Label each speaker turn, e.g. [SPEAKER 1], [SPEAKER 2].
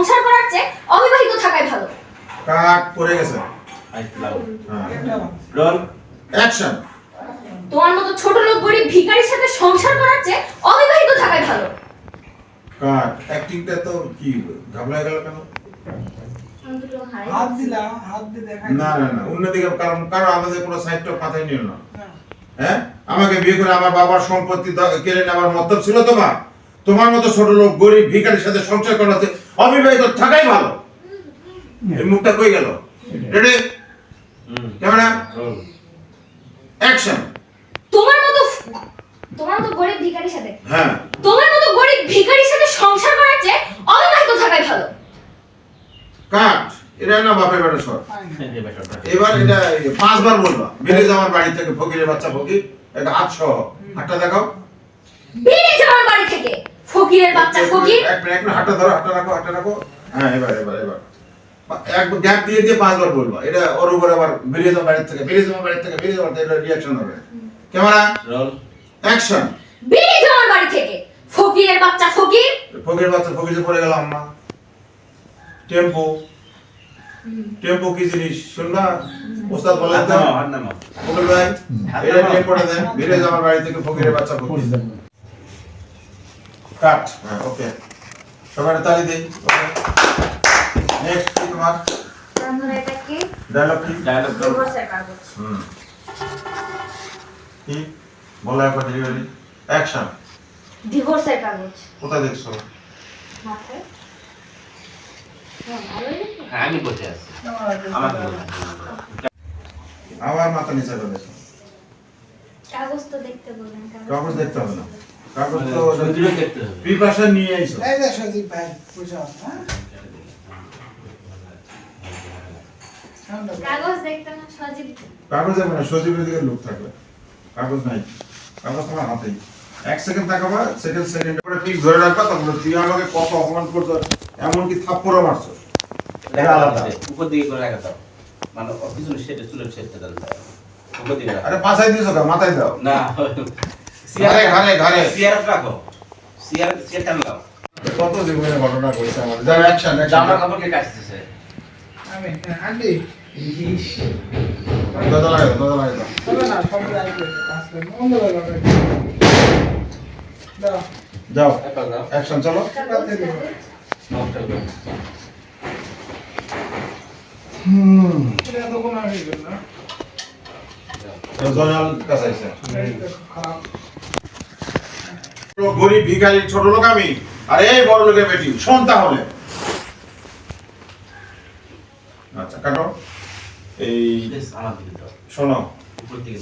[SPEAKER 1] সংসার করার চেয়ে অবিবাহিত থাকাই ভালো।
[SPEAKER 2] কাট পড়ে গেছে। হ্যাঁ।
[SPEAKER 3] রোল।
[SPEAKER 2] অ্যাকশন।
[SPEAKER 1] তোমার মতো ছোট লোক গরিব ভিখারির সাথে সংসার করার চেয়ে অবিবাহিত থাকাই ভালো।
[SPEAKER 2] কাট অ্যাক্টিংটা তো কি গেল কেন?
[SPEAKER 4] হাত দিলা হাত দিয়ে দেখা
[SPEAKER 2] না না না অন্যদিকে কারণ কারণ আমাদের কোনো সাইডটা মাথায় নিল না। হ্যাঁ? আমাকে বিয়ে করে আমার বাবার সম্পত্তি কেড়ে নেওয়ার মতলব ছিল তোমার? তোমার মতো ছোট লোক গরিব ভিখারির সাথে সংসার করাতে অবিবাহিত থাকাই ভালো। এই মুখটা কই গেল? রেডি ক্যামেরা অ্যাকশন
[SPEAKER 1] তোমার মতো তোমার মতো গরিব ভিখারির সাথে
[SPEAKER 2] হ্যাঁ।
[SPEAKER 1] তোমার মতো গরিব ভিখারির সাথে সংসার করার চেয়ে অবিবাহিত থাকাই ভালো।
[SPEAKER 2] কাট। এটা না বাপের বেটা সর। এবার এটা পাঁচবার বলবা। বেরিয়ে যাওয়ার বাড়ি থেকে ফকিরের বাচ্চা ফকির এটা সহ। হাতটা দেখাও।
[SPEAKER 1] বেরিয়ে যাওয়ার বাড়ি থেকে। ফকিরের বাচ্চা ফকির?
[SPEAKER 2] এক মিনিট হাতটা ধরো হাতটা রাখো হাতটা রাখো। হ্যাঁ এবার এবার এবার। এক গ্যাপ দিয়ে দিয়ে পাঁচবার বলবা। এটা ওর উপর আবার বেরিয়ে যাওয়ার বাড়ি থেকে বেরিয়ে যাওয়ার বাড়ি থেকে বেরিয়ে রিয়াকশন হবে। ক্যামেরা
[SPEAKER 3] রোল
[SPEAKER 2] অ্যাকশন
[SPEAKER 1] বেরিয়ে বাড়ি থেকে। ফকিরের বাচ্চা ফকির?
[SPEAKER 2] ফকির বাচ্চা ফকির যে পড়ে গেল আম্মা। টেম্পো। টেম্পো কি জিনিস? শুনবা? ওস্তাদ বলেন তো
[SPEAKER 3] নামাও
[SPEAKER 2] ফকির ভাই এটা টেম্পোটা দেন। বেরিয়ে বাড়ি থেকে ফকিরের বাচ্চা ফকির। কাট। হ্যাঁ ওকে। সবাই তালি দেই ওকে। নেক্সট কি তোমার?
[SPEAKER 1] আমরা এটা কি?
[SPEAKER 2] ডায়লগ কি
[SPEAKER 3] ডায়লগ
[SPEAKER 1] ডিভোর্সের কাগজ
[SPEAKER 2] হুম। কি? বলো একবার ডেলিভারি অ্যাকশন
[SPEAKER 1] ডিভোর্সের কাগজ
[SPEAKER 2] কোথায় দেখছ?
[SPEAKER 1] মাথায়? হ্যাঁ।
[SPEAKER 3] হ্যাঁ আমি বসে আছি। আমার
[SPEAKER 2] আবার মাথা নিচে দেখো
[SPEAKER 1] কাগজ তো দেখতে বললেন
[SPEAKER 2] কাগজ দেখতে হবে না। কাগজ তো
[SPEAKER 3] দেখতে হবে।
[SPEAKER 2] প্রিপারেশন নিয়ে আইছো
[SPEAKER 4] এই যে সজীব ভাই বুঝো হ্যাঁ?
[SPEAKER 1] কাগজ দেখতে না সজীব
[SPEAKER 2] কাগজ যাবে না সজীবের দিকে লোক থাকবে। কাগজ নাই কাগজ তোমার হাতেই। এক সেকেন্ড তাকাবা সেকেন্ড সেকেন্ড করে ঠিক ধরে রাখবা তারপরে তুই আমাকে কত অপমান করছ এমনকি থাপ্পড়ও মারছো।
[SPEAKER 3] উপর দিকে করে রাখা দাও মানে পিছনে সেটে চুলের সেটটা দাও
[SPEAKER 2] আরে দিয়েছ কা মাথায় দাও।
[SPEAKER 3] না।
[SPEAKER 2] ঘাড়ে ঘাড়ে ঘাড়ে
[SPEAKER 3] সিয়ার রাখো। সিয়ার সিয়ার টান লাও
[SPEAKER 2] কত জীবনের ঘটনা আমাদের? যাও অ্যাকশন
[SPEAKER 3] জামা কাপড় কে কাটতেছে
[SPEAKER 4] আমি আন্টি।
[SPEAKER 2] দাদা লাগে দাদা লাগে দাও
[SPEAKER 4] না সব লাইক কাজ করে বন্ধ করে দাও। দাও
[SPEAKER 2] যাও অ্যাকশন চলো হুম
[SPEAKER 4] এটা তো কোনো হয়ে গেল না
[SPEAKER 2] জয়নাল কাছাইছে
[SPEAKER 4] এই দেখো, খারাপ
[SPEAKER 2] গরিব ভিখারি ছোট লোক আমি। আর এই বড় লোকের বেটি শোন তাহলে। আচ্ছা কাটো। এই শোনো।
[SPEAKER 3] উপর দিকে